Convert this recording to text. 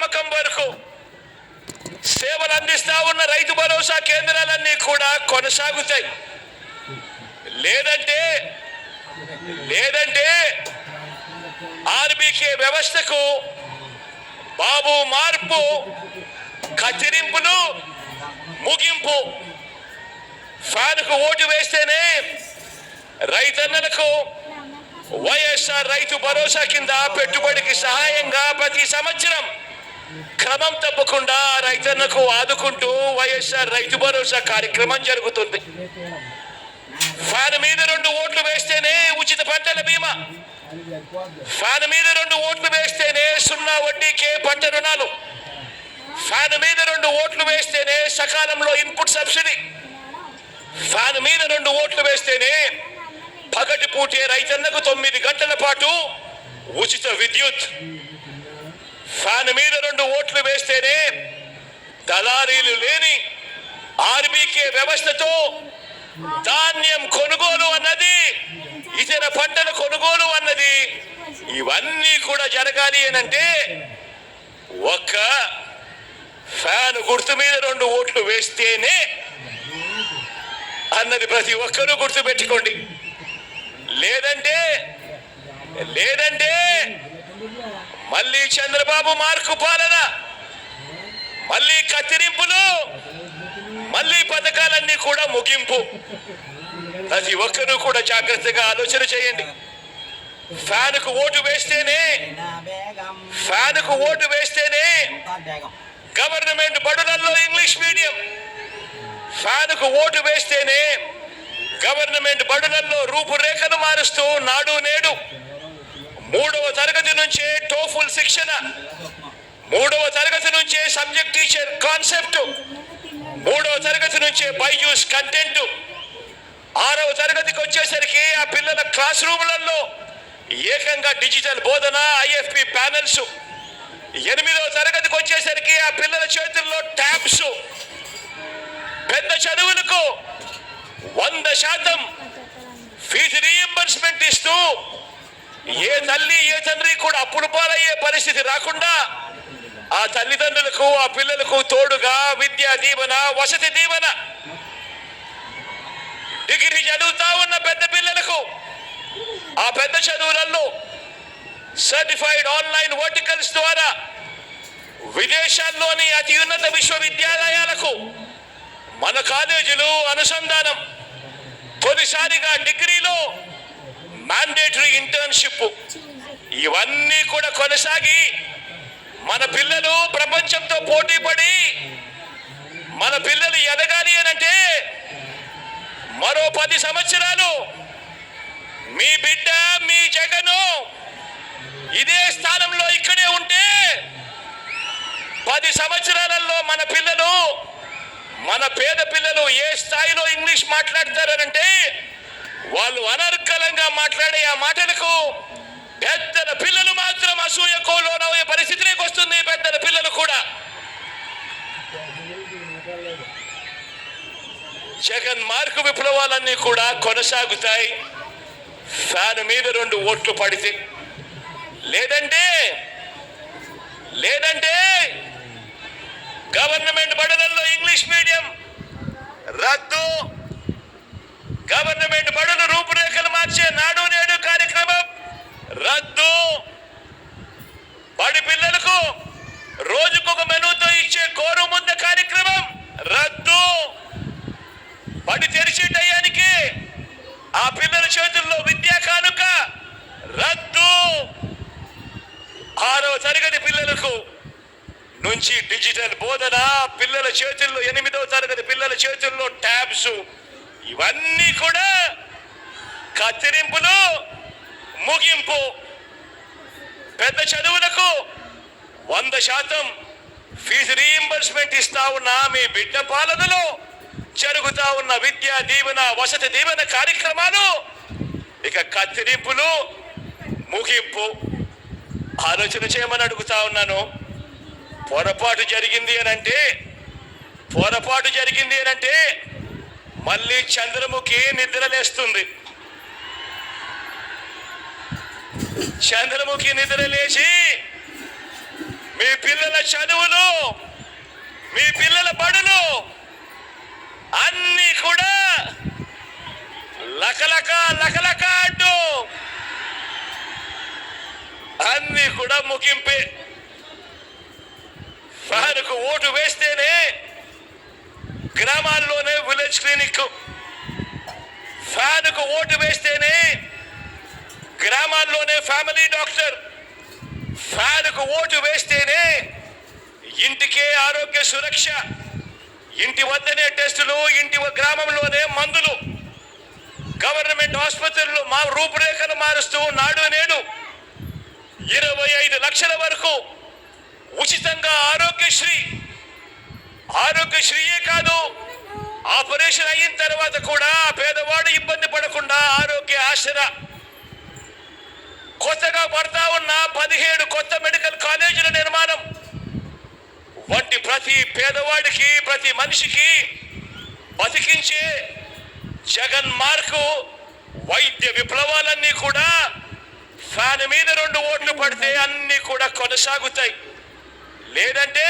అమ్మకం వరకు సేవలు అందిస్తా ఉన్న రైతు భరోసా కేంద్రాలన్నీ కూడా కొనసాగుతాయి. లేదంటే లేదంటే ఆర్బీకే వ్యవస్థకు బాబు మార్పు కత్తిరింపులు ముగింపు. ఫ్యాన్కు ఓటు వేస్తేనే రైతన్నలకు వైఎస్ఆర్ రైతు భరోసా కింద పెట్టుబడికి సహాయంగా ప్రతి సంవత్సరం క్రమం తప్పకుండా రైతన్నకు ఆదుకుంటూ వైఎస్ఆర్ రైతు భరోసా కార్యక్రమం జరుగుతుంది. ఫ్యాన్ మీద రెండు ఓట్లు వేస్తేనే ఉచిత పంటల బీమా. ఫ్యాన్ మీద రెండు ఓట్లు వేస్తేనే సున్నా వడ్డీకే పంట రుణాలు. ఫ్యాన్ మీద రెండు ఓట్లు వేస్తేనే సకాలంలో ఇన్పుట్ సబ్సిడీ. ఫ్యాన్ మీద రెండు ఓట్లు వేస్తేనే పగటి పూటే రైతన్నకు తొమ్మిది గంటల పాటు ఉచిత విద్యుత్. ఫ్యాన్ మీద రెండు ఓట్లు వేస్తేనే దళారీలు లేని ఆర్బీకే వ్యవస్థతో ధాన్యం కొనుగోలు అన్నది ఇతర పంటల కొనుగోలు అన్నది ఇవన్నీ కూడా జరగాలి అంటే ఒక్క ఫ్యాన్ గుర్తు మీద రెండు ఓట్లు వేస్తేనే అన్నది ప్రతి ఒక్కరూ గుర్తు పెట్టుకోండి లేదంటే లేదంటే మళ్ళీ చంద్రబాబు మార్కు పాలన. మళ్ళీ కత్తిరింపులు. మళ్ళీ పథకాలన్నీ కూడా ముగింపు. ప్రతి ఒక్కరూ కూడా జాగ్రత్తగా ఆలోచన చేయండి. ఫ్యాన్కు ఓటు వేస్తేనే ఫ్యాన్కు ఓటు వేస్తేనే గవర్నమెంట్ బడులలో ఇంగ్లీష్ మీడియం. ఫ్యాన్కు ఓటు వేస్తేనే గవర్నమెంట్ బడులలో రూపురేఖను మారుస్తూ నాడు నేడు. మూడవ తరగతి నుంచే టోఫుల్ శిక్షణ. మూడవ తరగతి నుంచే సబ్జెక్ట్ టీచర్ కాన్సెప్ట్ మూడవ తరగతి నుంచే బైజూస్ కంటెంట్ ఆరవ తరగతికి వచ్చేసరికి ఆ పిల్లల క్లాస్ రూములలో ఏకంగా డిజిటల్ బోధన ఐఎఫ్పి ప్యానెల్స్ ఎనిమిదవ తరగతికి వచ్చేసరికి ఆ పిల్లల చేతుల్లో ట్యాబ్స్ పెద్ద చదువులకు వంద శాతం ఫీజు రీఎంబర్స్మెంట్ ఇస్తూ ఏ తల్లి ఏ తండ్రి కూడా అప్పులు పాలయ్యే పరిస్థితి రాకుండా ఆ తల్లిదండ్రులకు ఆ పిల్లలకు తోడుగా విద్యా దీవెన వసతి దీవెన. డిగ్రీ చదువుతా ఉన్న పెద్ద పిల్లలకు ఆ పెద్ద చదువులలో సర్టిఫైడ్ ఆన్లైన్ వర్టికల్స్ ద్వారా విదేశాల్లోని అతి ఉన్నత విశ్వవిద్యాలయాలకు మన కాలేజీలు అనుసంధానం. తొలిసారిగా డిగ్రీలో మ్యాండేటరీ ఇంటర్న్షిప్ ఇవన్నీ కూడా కొనసాగి మన పిల్లలు ప్రపంచంతో పోటీ పడి మన పిల్లలు ఎదగాలి అనంటే మరో పది సంవత్సరాలు మీ బిడ్డ మీ జగను ఇదే స్థానంలో ఇక్కడే ఉంటే పది సంవత్సరాలలో మన పిల్లలు మన పేద పిల్లలు ఏ స్థాయిలో ఇంగ్లీష్ మాట్లాడతారనంటే వాళ్ళు అనర్కలంగా మాట్లాడే ఆ మాటలకు పెద్దల పిల్లలు మాత్రం అసూయకు లోనయ్యే పరిస్థితిలోకి వస్తుంది పెద్దల పిల్లలు కూడా. జగన్ మార్కు విప్లవాలన్నీ కూడా కొనసాగుతాయి. ఫ్యాన్ మీద రెండు ఓట్లు పడితే లేదంటే గవర్నమెంట్ బడులలో ఇంగ్లీష్ మీడియం రద్దు గవర్నమెంట్ బడులు రూపురేఖలు మార్చే నాడు నేడు కార్యక్రమం రద్దు బడి పిల్లలకు రోజుకొక మెనూతో ఇచ్చే కోరు ముద్ద కార్యక్రమం రద్దు బడి తెరిచే టయానికి ఆ పిల్లల చేతుల్లో విద్యా కానుక రద్దు. ఆరవ తరగతి పిల్లలకు నుంచి డిజిటల్ బోధన పిల్లల చేతుల్లో ఎనిమిదవ తరగతి పిల్లల చేతుల్లో ట్యాబ్స్ ఇవన్నీ కూడా కత్తిరింపులు ముగింపు. పెద్ద చదువులకు వంద శాతం ఫీజు రీఎంబర్స్మెంట్ ఇస్తా ఉన్నా మీ బిడ్డ పాలనలో జరుగుతా ఉన్న విద్యా దీవెన వసతి దీవెన కార్యక్రమాలు ఇక కత్తిరింపులు ముగింపు. ఆలోచన చేయమని అడుగుతా ఉన్నాను. పొరపాటు జరిగింది అని అంటే పొరపాటు జరిగింది అని అంటే మళ్ళీ చంద్రముఖి నిద్రలేస్తుంది. చంద్రముఖి నిద్ర లేచి మీ పిల్లల చదువులు మీ పిల్లల బడులు అన్నీ కూడా లకలక లకలక అంటూ అన్నీ కూడా ముగింపే. ఫ్యాన్కు ఓటు వేస్తేనే గ్రామాల్లోనే విలేజ్ క్లినిక్. ఫ్యాన్కు ఓటు వేస్తేనే గ్రామాల్లోనే ఫ్యామిలీ డాక్టర్. ఫ్యాన్కు ఓటు వేస్తేనే ఇంటికే ఆరోగ్య సురక్ష. ఇంటి వద్దనే టెస్టులు ఇంటి గ్రామంలోనే మందులు. గవర్నమెంట్ ఆసుపత్రులు మా రూపురేఖలు మారుస్తూ నాడు నేడు ఇరవై ఐదు లక్షల వరకు ఉచితంగా ఆరోగ్యశ్రీ. ఆరోగ్యశ్రీయే కాదు ఆపరేషన్ అయిన తర్వాత కూడా పేదవాడు ఇబ్బంది పడకుండా ఆరోగ్య ఆసరా కొత్తగా పడతా ఉన్న పదిహేడు కొత్త మెడికల్ కాలేజీల నిర్మాణం వంటి ప్రతి పేదవాడికి ప్రతి మనిషికి బతికించే జగన్ మార్కు వైద్య విప్లవాలన్నీ కూడా ఫ్యాన్ మీద రెండు ఓట్లు పడితే అన్నీ కూడా కొనసాగుతాయి. లేదంటే